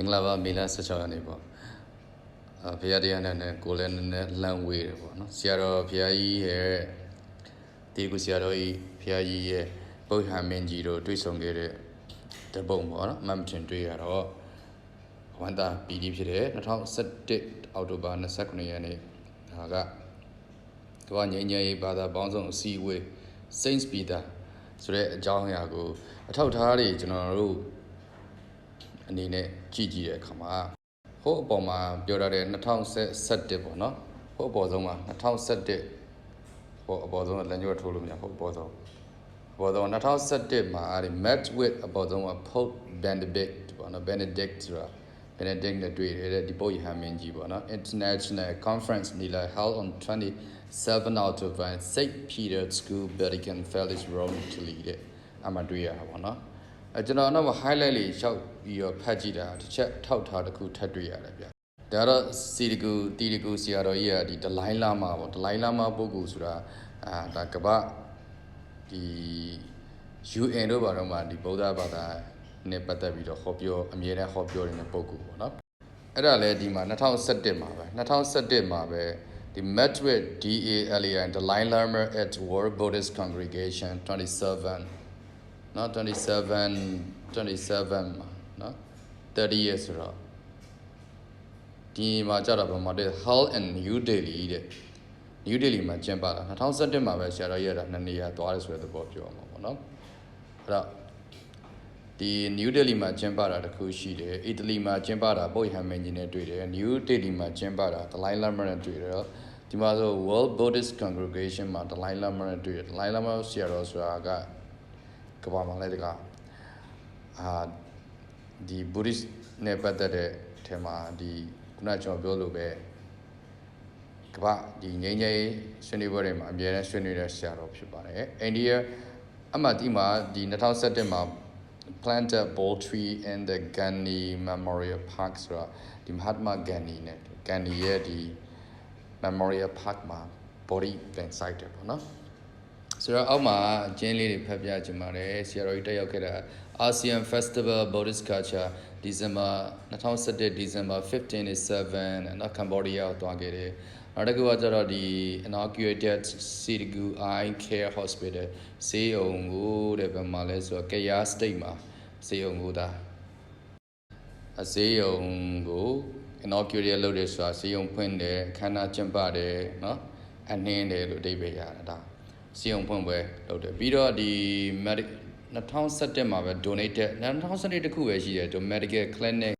င်္ဂလာပါမေလ16ရက်နေ့ပေါ့အဖေရတရားနဲ့နဲ့ကိုလည်းနည်းနည်းလှမ်းဝေးတယ်ပေါ့နော်ဆရာတော်ဖရာကြီးရဲ့ဒီကုဆရာတော်ကြီးဖရာကြီးရဲ့ပုတ်ဟန်မင်းကြီးတို့တွေ့ဆုံခဲ့တဲ့တပုံပေါ့နော်အမှတ်မတင်တွေ့ရတော့ဝန္တာပီတိဖြစ်တဲ့2017အောက်တိုဘာ29ရက်နေ့ဒါကကမ္ဘာငြိမ်းချမ်းရေးဘာသာပေါင်းစုံအစည်းအဝေး Saint Peter ဆိုတဲ့အကြောင်းအရာကိုအထောက်အထားတွေကျွန်တော်တို့ အနေနဲ့ကြည့်ကြည့်တဲ့အခါမှာဟိုအပေါ်မှာပြောရတဲ့2017ပေါ့နော်ဟိုအပေါ်ဆုံးမှာ2017ဟိုအပေါ်ဆုံးကလမ်းကျောထိုးလို့မရဟိုအပေါ်ဆုံးအပေါ်ဆုံး2017မှာအဲ့ဒီ met with အပေါ်ဆုံးက Pope Benedict ပေါ့နော် Benedict ဆိုတာ Benedict နဲ့တွေ့ရတဲ့ဒီပုတ်ရဟန်းမင်းကြီးပေါ့နော် International Conference နီလာ held on 27 October St Peter School Vatican Palace Rome Italy တဲ့အမှတွေ့ရတာပေါ့နော် အဲကျွန်တော်အနောက်မှာ highlight လေးရှောက်ပြီးတော့ဖတ်ကြည့်တာတစ်ချက်ထောက်ထားတစ်ခုထပ်တွေ့ရတယ်ဗျ။ဒါတော့စီတကူတီတကူဆရာတော်ကြီးကဒီဒလိုင်းလာမှာပေါ့ဒလိုင်းလာမှာပုဂ္ဂိုလ်ဆိုတာအာဒါကပ္ပဒီ UN တို့ဘာတော့မှဒီဗုဒ္ဓဘာသာနဲ့ပတ်သက်ပြီးတော့ဟောပြောအမြဲတမ်းဟောပြောနေတဲ့ပုဂ္ဂိုလ်ပေါ့နော်။အဲ့ဒါလည်းဒီမှာ2017မှာပဲ2017မှာပဲဒီ met with DALAN the line learner at World Buddhist Congregation 27 နော်27 27မှာနော်30 years ဆိုတော့ဒီမှာကြတော့ဗမာတဲ့ Hull and New Delhi တဲ့ New Delhi မှာကျင်းပတာ2017မှာပဲဆရာတော်ရတာနှစ်နေရာသွားတယ်ဆိုတဲ့သဘောပြောမှာပေါ့နော်အဲ့တော့ဒီ New Delhi မှာကျင်းပတာတခုရှိတယ်အီတလီမှာကျင်းပတာပုတ်ဟန်မင်းကြီးနဲ့တွေ့တယ် New Delhi မှာကျင်းပတာ Dalai Lama နဲ့တွေ့တယ်ဒီမှာဆို World Buddhist Congregation မှာ Dalai Lama နဲ့တွေ့တယ် Dalai Lama ဆရာတော်ဆိုတာက ကဘာမှလည်းတကအာဒီ Buddhist နဲ့ပတ်သက်တဲ့အထက်မှာဒီခုနကျွန်တော်ပြောလို့ပဲကဘာဒီငိမ့်ငိမ့်ဆွေးနွေးပွဲတွေမှာအများနဲ့ဆွေးနွေးတဲ့ဆရာတော်ဖြစ်ပါတယ်အိန္ဒိယအမှဒီမှာဒီ2017မှာ plant a ball tree in the Gandhi Memorial Park ဆိုတာဒီ Mahatma Gandhi နဲ့ Gandhi ရဲ့ဒီ Memorial Park မှာ body plant site တယ်ပေါ့နော် ဆိုတော့အောက်မှာအကျင်းလေးတွေဖတ်ပြချင်ပါတယ်ဆရာတော်ကြီးတက်ရောက်ခဲ့တာ ASEAN Festival Buddhist Culture December 2017 December 15 to 7နော် Cambodia ကိုသွားခဲ့တယ်နောက်တစ်ခုကကျတော့ဒီ inaugurated Sirigu Eye Care Hospital ဆေးရုံကိုတဲ့ဘယ်မှာလဲဆိုတော့ Kaya State မှာဆေးရုံကိုဒါအဆေးရုံကို inaugurate လုပ်တယ်ဆိုတာဆေးရုံဖွင့်တယ်အခမ်းအနားကျင်းပတယ်နော်အနှင်းတယ်လို့အဓိပ္ပာယ်ရတာဒါ စီအောင်ဖွင့်ပွဲလုပ်တယ်ပြီးတော့ဒီ medic 2017မှာပဲ donated 2017တခုပဲရှိတယ် medical clinic